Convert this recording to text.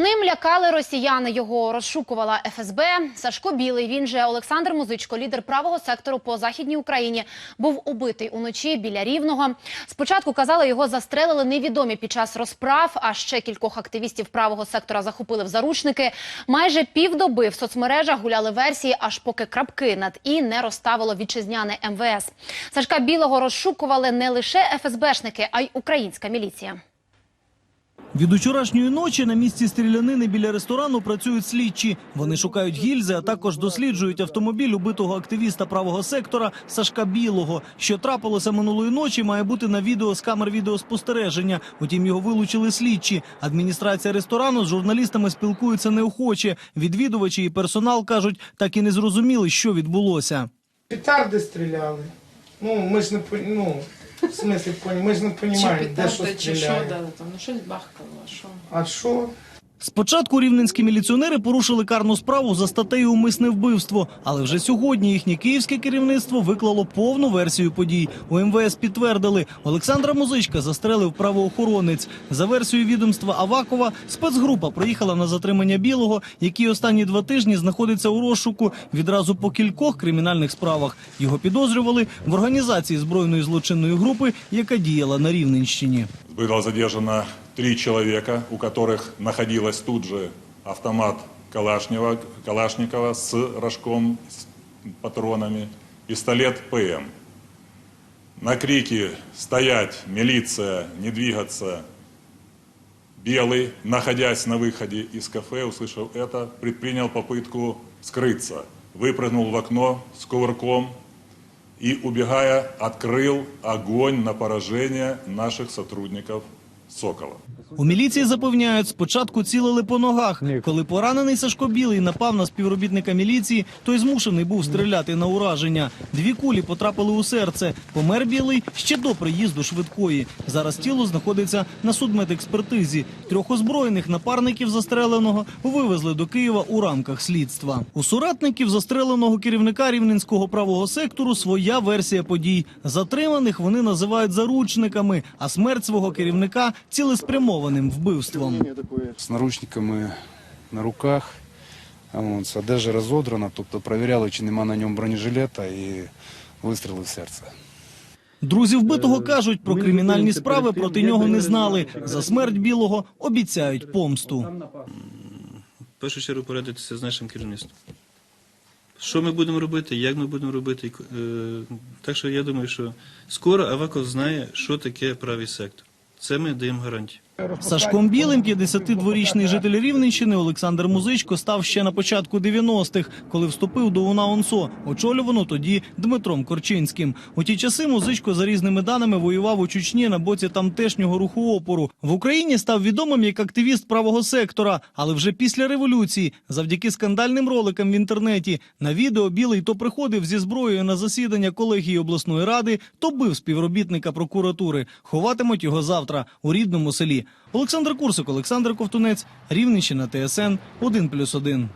Ним лякали росіяни. Його розшукувала ФСБ. Сашко Білий, він же Олександр Музичко, лідер правого сектору по західній Україні, був убитий уночі біля Рівного. Спочатку казали, його застрелили невідомі під час розправ. А ще кількох активістів правого сектора захопили в заручники. Майже півдоби в соцмережах гуляли версії, аж поки крапки над і не розставило вітчизняне МВС. Сашка Білого розшукували не лише ФСБшники, а й українська міліція. Від учорашньої ночі на місці стрілянини біля ресторану працюють слідчі. Вони шукають гільзи, а також досліджують автомобіль убитого активіста правого сектора Сашка Білого. Що трапилося минулої ночі, має бути на відео з камер відеоспостереження. Утім, його вилучили слідчі. Адміністрація ресторану з журналістами спілкується неохоче. Відвідувачі і персонал кажуть, так і не зрозуміли, що відбулося. Петарди стріляли. Ну, ми ж не ну, в смысле, поні- ми ж не понимаем, розуміємо, де що чи що, стріляє. да, там, ну щось бахкало, а що? А що? Спочатку рівненські міліціонери порушили карну справу за статтею умисне вбивство, але вже сьогодні їхнє київське керівництво виклало повну версію подій. У МВС підтвердили, Олександра Музичка застрелив правоохоронець. За версією відомства Авакова, спецгрупа проїхала на затримання білого, який останні два тижні знаходиться у розшуку відразу по кількох кримінальних справах. Його підозрювали в організації збройної злочинної групи, яка діяла на Рівненщині. Было задержано три человека, у которых находилась тут же автомат Калашнева, Калашникова с рожком, с патронами, пистолет ПМ. На крики «Стоять! Милиция! Не двигаться!» Белый, находясь на выходе из кафе, услышав это, предпринял попытку скрыться. Выпрыгнул в окно с кувырком и, убегая, открыл огонь на поражение наших сотрудников «Сокола». У міліції запевняють, спочатку цілили по ногах. Коли поранений Сашко Білий напав на співробітника міліції, той змушений був стріляти на ураження. Дві кулі потрапили у серце. Помер Білий ще до приїзду швидкої. Зараз тіло знаходиться на судмедекспертизі. Трьох озброєних напарників застреленого вивезли до Києва у рамках слідства. У соратників застреленого керівника рівненського правого сектору своя версія подій. Затриманих вони називають заручниками, а смерть свого керівника цілеспрямованим вбивством. з наручниками на руках. а одежа розодрана, тобто перевіряли, чи нема на ньому бронежилета і вистріли в серце. Друзі вбитого кажуть про кримінальні справи проти нього не знали. За смерть білого обіцяють помсту. в першу чергу порадитися з нашим керівництвом. Що ми будемо робити, як ми будемо робити. е, Так що я думаю, що скоро Аваков знає, що таке правий сектор. Це ми даємо гарантію. Сашком Білим 52-річний житель Рівненщини Олександр Музичко став ще на початку 90-х, коли вступив до УНА ОНСО, очолювано тоді Дмитром Корчинським. У ті часи Музичко за різними даними воював у Чечні на боці тамтешнього руху опору. В Україні став відомим як активіст правого сектора, але вже після революції, завдяки скандальним роликам в інтернеті, на відео Білий то приходив зі зброєю на засідання колегії обласної ради, то бив співробітника прокуратури. Ховатимуть його завтра у рідному селі. Олександр Курсик, Олександр Ковтунець, Рівненщина, ТСН 1+,1.